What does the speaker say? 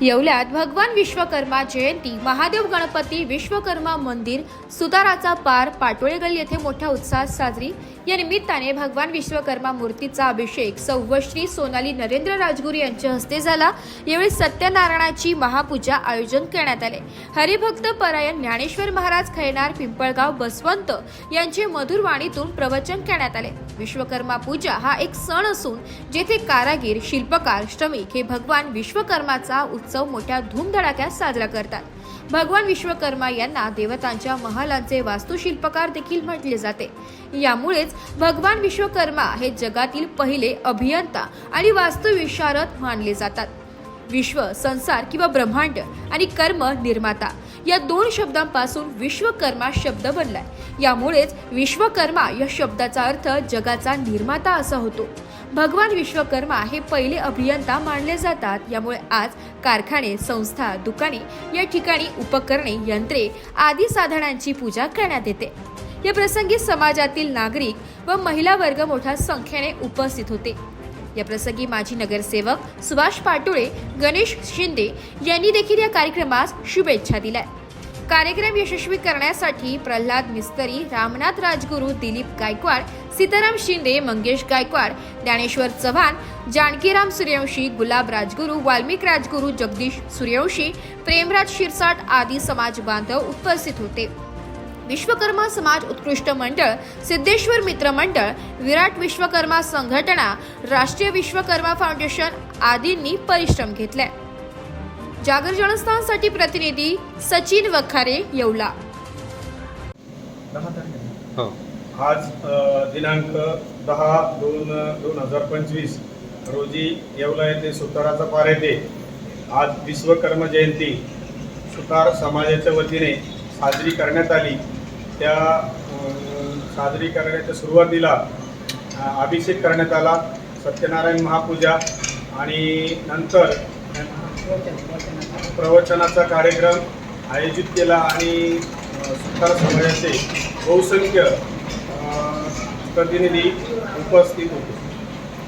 येवल्यात भगवान विश्वकर्मा जयंती महादेव गणपती विश्वकर्मा मंदिर सुताराचा पार पाटोळे गल्ली येथे मोठ्या उत्साहात साजरी. या निमित्ताने भगवान विश्वकर्मा मूर्तीचा अभिषेक सौवश्री सोनाली नरेंद्र राजगुरू यांच्या हस्ते झाला. यावेळी सत्यनारायणाची महापूजा आयोजन करण्यात आले. हरिभक्त परायण ज्ञानेश्वर महाराज खैनार पिंपळगाव बसवंत यांचे मधुर वाणीतून प्रवचन करण्यात आले. विश्वकर्मा पूजा हा एक सण असून जेथे कारागीर शिल्पकार श्रमिक हे भगवान विश्वकर्माचा उत्सव मोठ्या धूमधडाक्यात साजरा करतात. भगवान विश्वकर्मा यांना देवतांच्या महालांचे वास्तुशिल्पकार देखील म्हटले जाते. यामुळेच भगवान विश्वकर्मा हे जगातील पहिले अभियंता आणि वास्तुविशारद मानले जातात. विश्व संसार किंवा ब्रह्मांड आणि कर्म निर्माता या दोन शब्दांपासून विश्वकर्मा शब्द बनलाय. यामुळेच विश्वकर्मा या शब्दाचा अर्थ जगाचा निर्माता असा होतो. भगवान विश्वकर्मा हे पहिले अभियंता मानले जातात. यामुळे आज कारखाने संस्था दुकाने या ठिकाणी उपकरणे यंत्रे आदी साधनांची पूजा करण्यात येते. या प्रसंगी समाजातील नागरिक व महिला वर्ग मोठ्या संख्येने उपस्थित होते. या प्रसंगी माजी नगरसेवक सुभाष पाटोळे गणेश शिंदे यांनी देखील या कार्यक्रमास शुभेच्छा दिल्या. कार्यक्रम यशस्वी करण्यासाठी प्रल्हाद मिस्तरी रामनाथ राजगुरू दिलीप गायकवाड सीताराम शिंदे मंगेश गायकवाड ज्ञानेश्वर चव्हाण जानकीराम सूर्यवंशी गुलाब राजगुरू वाल्मिक राजगुरू जगदीश सूर्यवंशी प्रेमराज शिरसाट आदी समाज बांधव उपस्थित होते. विश्वकर्मा समाज उत्कृष्ट मंडळ सिद्धेश्वर मित्र मंडळ विराट विश्वकर्मा संघटना राष्ट्रीय विश्वकर्मा फाउंडेशन आदींनी परिश्रम घेतले. जागर जनस्थानसाठी प्रतिनिधी सचिन वखारे येवला. हो. आज दिनांक दहा दोन दोन हजार पंचवीस रोजी येवला येथे सुताराचा पार येथे आज विश्वकर्म जयंती सुतार समाजाच्या वतीने साजरी करण्यात आली. त्या साजरी करण्याच्या सुरुवातीला अभिषेक करण्यात आला सत्यनारायण महापूजा आणि नंतर प्रवचनाचा कार्यक्रम आयोजित केला आणि सुतार समाजाचे बहुसंख्य प्रतिनिधी उपस्थित होते